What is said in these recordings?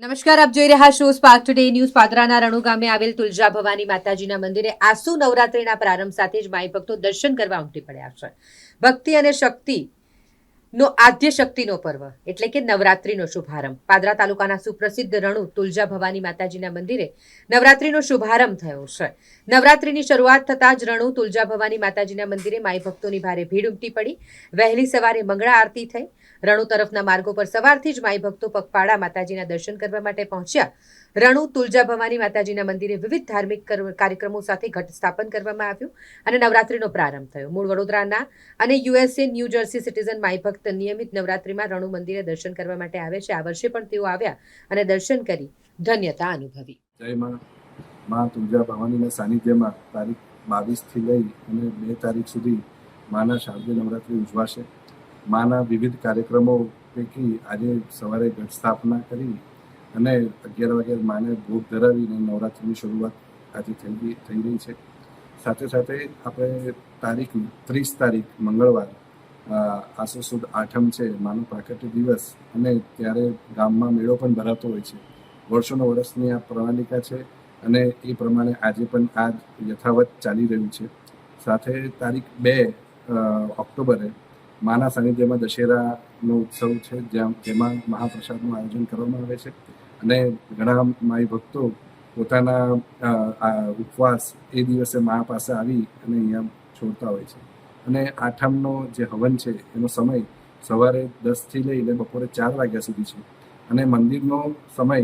નમસ્કાર, આપ જોઈ રહ્યા છો સ્પાર્ક ટુડે ન્યૂઝ પાદરાના રણુ ગામે આવેલ તુલજા ભવાની માતાજીના મંદિરે આસુ નવરાત્રીના પ્રારંભ સાથે જ માઈ ભક્તો દર્શન કરવા ઉમટી પડ્યા છે. ભક્તિ અને શક્તિ નો આદ્ય શક્તિનો પર્વ, એટલે કે નવરાત્રીનો શુભારંભ. પાદરા તાલુકાના સુપ્રસિદ્ધ રણુ તુલજા ભવાની માતાજીના મંદિરે નવરાત્રીનો શુભારંભ થયો છે. નવરાત્રીની શરૂઆત થતાં જ રણુ તુલજા ભવાની માતાજીના મંદિરે માઈ ભક્તોની ભારે ભીડ ઉમટી પડી. વહેલી સવારે મંગળા આરતી થઈ. રણુ તરફના માર્ગો પર સવારથી જ માઈ ભક્તો પગપાળા માતાજીના દર્શન કરવા માટે પહોંચ્યા. રણુ તુલજા ભવાની માતાજીના મંદિરે વિવિધ ધાર્મિક કાર્યક્રમો સાથે ઘટ સ્થાપન કરવામાં આવ્યું અને નવરાત્રીનો પ્રારંભ થયો. મૂળ વડોદરાના અને યુએસએ ન્યૂ જર્સી સિટીઝન માઈ ભક્ત નિયમિત નવરાત્રીમાં રણુ મંદિરે દર્શન કરવા માટે આવે છે. આ વર્ષે પણ તેઓ આવ્યા અને દર્શન કરી ધન્યતા અનુભવી. જય માં તુલજા ભવાનીના સાનિધ્યમાં તારીખ બાવીસથી લઈ અને બે તારીખ સુધી માના શારદીય નવરાત્રી ઉજવાશે. માના વિવિધ કાર્યક્રમો પૈકી આજે સવારે ઘટ સ્થાપના કરી અને અગિયાર વાગે માને ભોગ ધરાવીને નવરાત્રિની શરૂઆત આજે થઈ થઈ રહી છે. સાથે સાથે આપણે તારીખ ત્રીસ તારીખ મંગળવાર આસો સુદ આઠમ છે, માનો પ્રાકૃતિક દિવસ, અને ત્યારે ગામમાં મેળો પણ ભરાતો હોય છે. વર્ષોનો વર્ષની આ પ્રણાલિકા છે અને એ પ્રમાણે આજે પણ આ યથાવત ચાલી રહ્યું છે. સાથે તારીખ બે ઓક્ટોબરે માના સાનિધ્યમાં દશેરાનો ઉત્સવ છે, જ્યાં, જેમાં મહાપ્રસાદનું આયોજન કરવામાં આવે છે. અને ઘણા માઈ ભક્તો પોતાના ઉપવાસ એ દિવસે મા પાસે આવી અને અહીંયા છોડતા હોય છે. અને આઠમનો જે હવન છે, એનો સમય સવારે દસથી લઈને બપોરે ચાર વાગ્યા સુધી છે. અને મંદિરનો સમય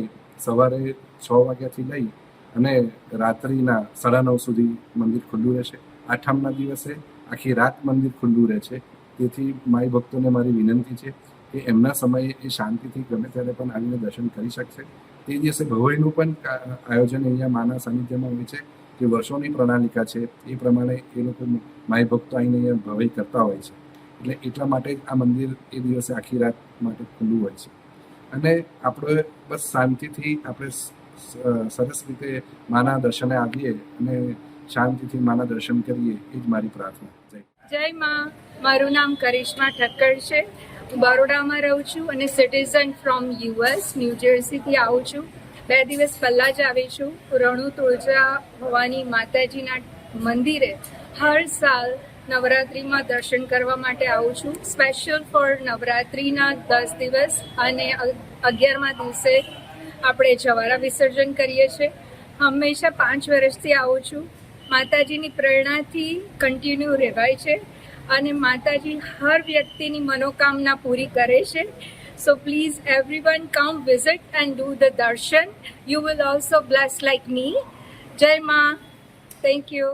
સવારે છ વાગ્યાથી લઈ અને રાત્રિના સાડા નવ સુધી મંદિર ખુલ્લું રહેશે. આઠમના દિવસે આખી રાત મંદિર ખુલ્લું રહે છે. તેથી માઈ ભક્તોને મારી વિનંતી છે કે એમના સમયે એ શાંતિથી ગમે ત્યારે પણ આવીને દર્શન કરી શકશે. તે દિવસે ભવાઈનું પણ આયોજન અહીંયા માના સાનિધ્યમાં હોય છે કે વર્ષોની પ્રણાલિકા છે. એ પ્રમાણે એ લોકો માય ભક્તો આવીને અહીંયા ભવઈ કરતા હોય છે. એટલે એટલા માટે આ મંદિર એ દિવસે આખી રાત માટે ખુલ્લું હોય છે. અને આપણે બસ શાંતિથી આપણે સરસ રીતે માના દર્શને આવીએ અને શાંતિથી માના દર્શન કરીએ. એ જ મારી પ્રાર્થના. જય જય માં. મારું નામ કરિશ્મા ઠક્કર છે. હું બરોડામાં રહું છું અને સિટીઝન ફ્રોમ યુએસ ન્યૂ જર્સીથી આવું છું. બે દિવસ પહેલાં જ આવી છું. રણુ તુળજા ભવાની માતાજીના મંદિરે હર સાલ નવરાત્રિમાં દર્શન કરવા માટે આવું છું. સ્પેશિયલ ફોર નવરાત્રિના દસ દિવસ અને અગિયારમા દિવસે આપણે જવારા વિસર્જન કરીએ છીએ. હંમેશા પાંચ વર્ષથી આવું છું. માતાજીની પ્રેરણાથી કન્ટિન્યુ રહેવાય છે. અને માતાજી હર વ્યક્તિની મનોકામના પૂરી કરે છે. So please every one come visit and do the darshan you will also bless like me જય માં થેન્ક યુ